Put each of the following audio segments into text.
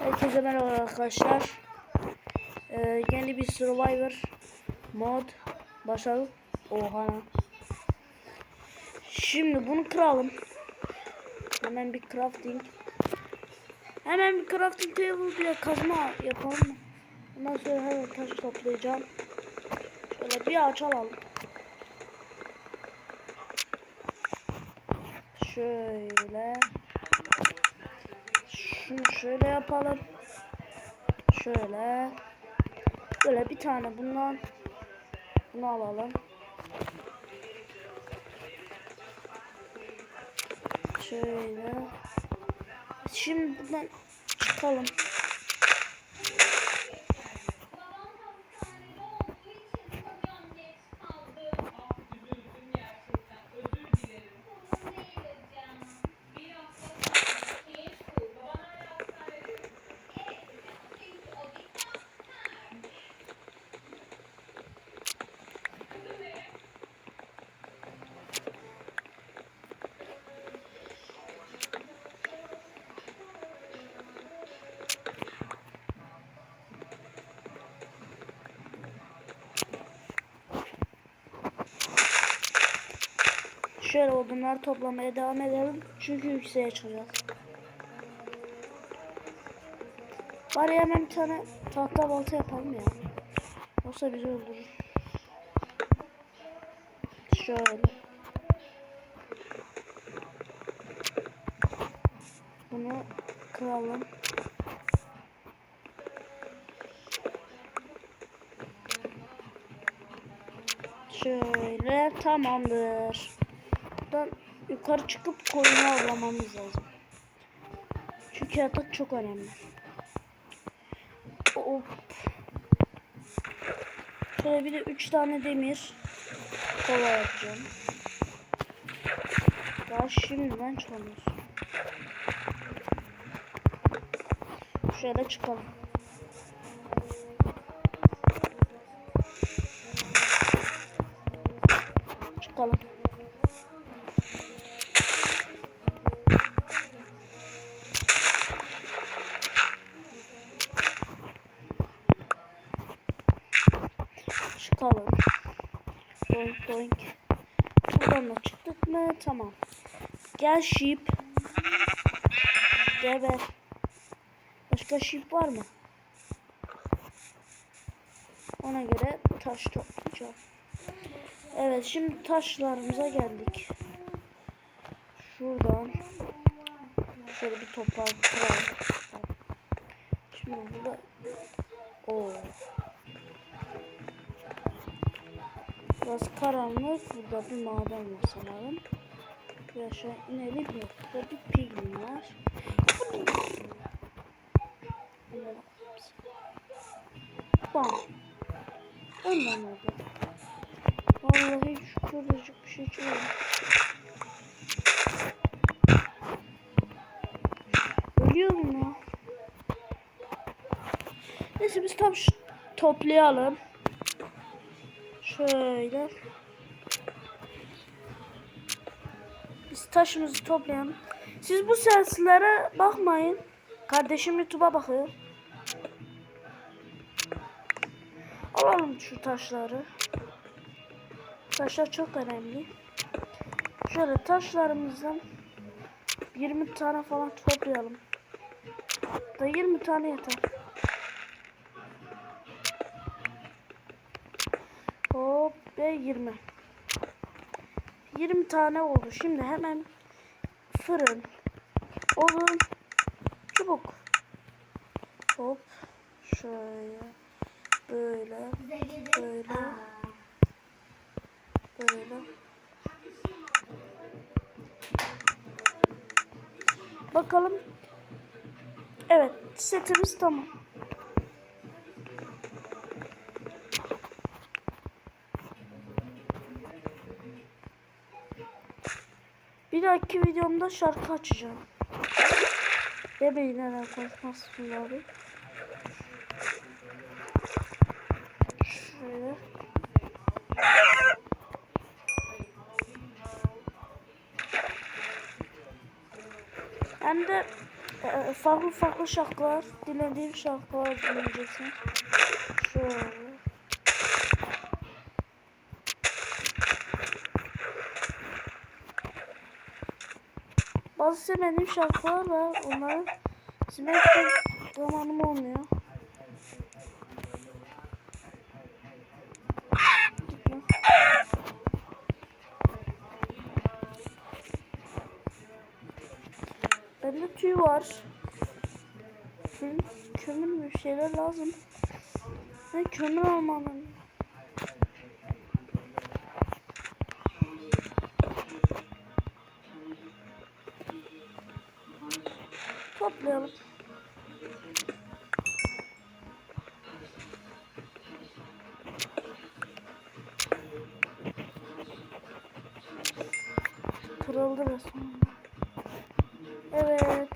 Herkese merhaba arkadaşlar. Ee, yeni bir Survivor mod başladık. Oha. Şimdi bunu kıralım. Hemen bir crafting. Hemen bir crafting table bile kazma yapalım? Ondan sonra hemen taş toplayacağım. Şöyle bir ağaç alalım. Şöyle. Şunu şöyle yapalım. Şöyle. Böyle bir tane bundan. Bunu alalım. Şöyle. Şimdi buradan çıkalım. Şöyle odunları toplamaya devam edelim. Çünkü yükseğe çıkacağız. Bari hemen bir tane tahta balta yapalım ya. Yoksa bizi öldürür. Şöyle. Bunu kıralım. Şöyle tamamdır. Buradan yukarı çıkıp koyunu avlamamız lazım. Çünkü yatak çok önemli. Hop. Şöyle bir de 3 tane demir kova yapacağım. Daha şimdiden çalıyoruz. Şöyle. Çıkalım. Çıkalım. Doink doink. Buradan da çıktık mı? Tamam. Gel sheep. Geber. Başka sheep var mı? Ona göre taş toplayacağım. Evet şimdi taşlarımıza geldik. Şuradan şöyle bir kıralım. Şimdi burada o Biraz karanlık. Burada bir maden var sanırım. Aşağı inelim. Yok. Burada bir piglin var. Bam. Ondan oldu. Vallahi şu kadarcık bir şey çıkıyor. Ölüyor mu ya? Neyse biz tam toplayalım. Şöyle. Biz taşımızı toplayalım. Siz bu seslere bakmayın. Kardeşim YouTube'a bakıyor. Alalım şu taşları. Taşlar çok önemli. Şöyle taşlarımızdan 20 tane falan toplayalım. Da 20 tane yeter. Hop ve 20. 20 tane oldu. Şimdi hemen fırın, odun, çubuk. Hop şöyle böyle böyle böyle. Bakalım. Evet setimiz tamam. Bir dahaki videomda şarkı açacağım. Demeyin neden konuşmazsın abi. Şöyle. Hem de Ee, farklı farklı şarkılar, dinlediğim şarkılar dinleyeceksin. Şöyle. Bazı sevmediğim şarkılar var. Onları dinlemekten zamanım olmuyor. Bende tüy var. Kömür, kömür mü bir şeyler lazım. Ben kömür almalıyım. Toplayalım. Kırıldı resmen. Evet.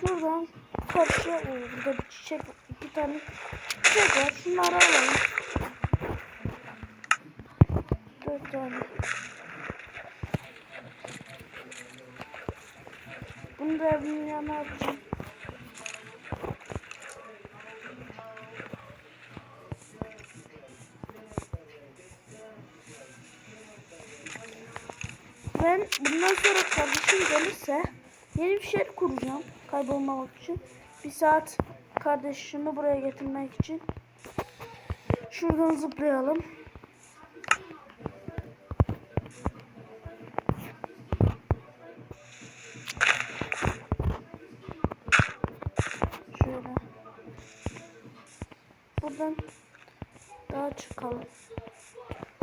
Şuradan karşıya burada bir çiçek iki tane çiçek var. Şunları alalım. Dört tane. Atacağım. Ben bundan sonra kardeşim gelirse yeni bir şey kuracağım kaybolmamak için. Bir saat kardeşimi buraya getirmek için. Şuradan zıplayalım. Buradan daha çıkalım.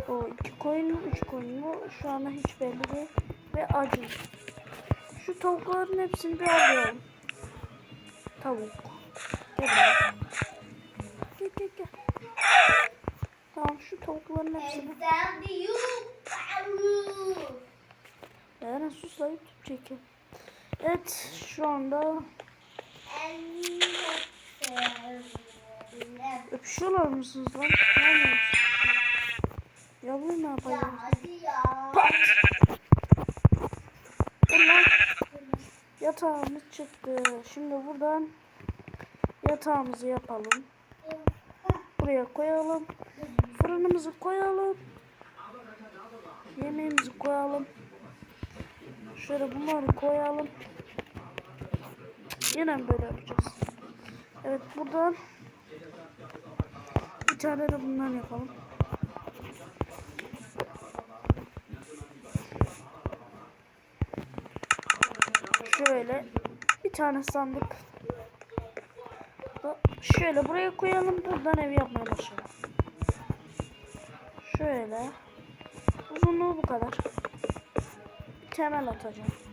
O iki koyun mu üç koyun mu şu anda hiç belli değil. Ve acı. Şu tavukların hepsini bir alıyorum. Tavuk. Gel. Gel gel gel. Tamam şu tavukların hepsini. Yani sus la YouTube çekin. Evet şu anda öpüşüyorlar mısınız lan? Ne yapıyorsunuz? Ya bu ne yapacağız? hadi ya. Dur lan. Yatağımız çıktı. Şimdi buradan yatağımızı yapalım. Buraya koyalım. Fırınımızı koyalım. Yemeğimizi koyalım. Şöyle bunları koyalım. Yine böyle yapacağız. Evet buradan tane de bundan yapalım. Şöyle bir tane sandık. Da Şöyle buraya koyalım. Buradan ev yapmaya başlayalım. Şöyle. Uzunluğu bu kadar. Temel atacağım.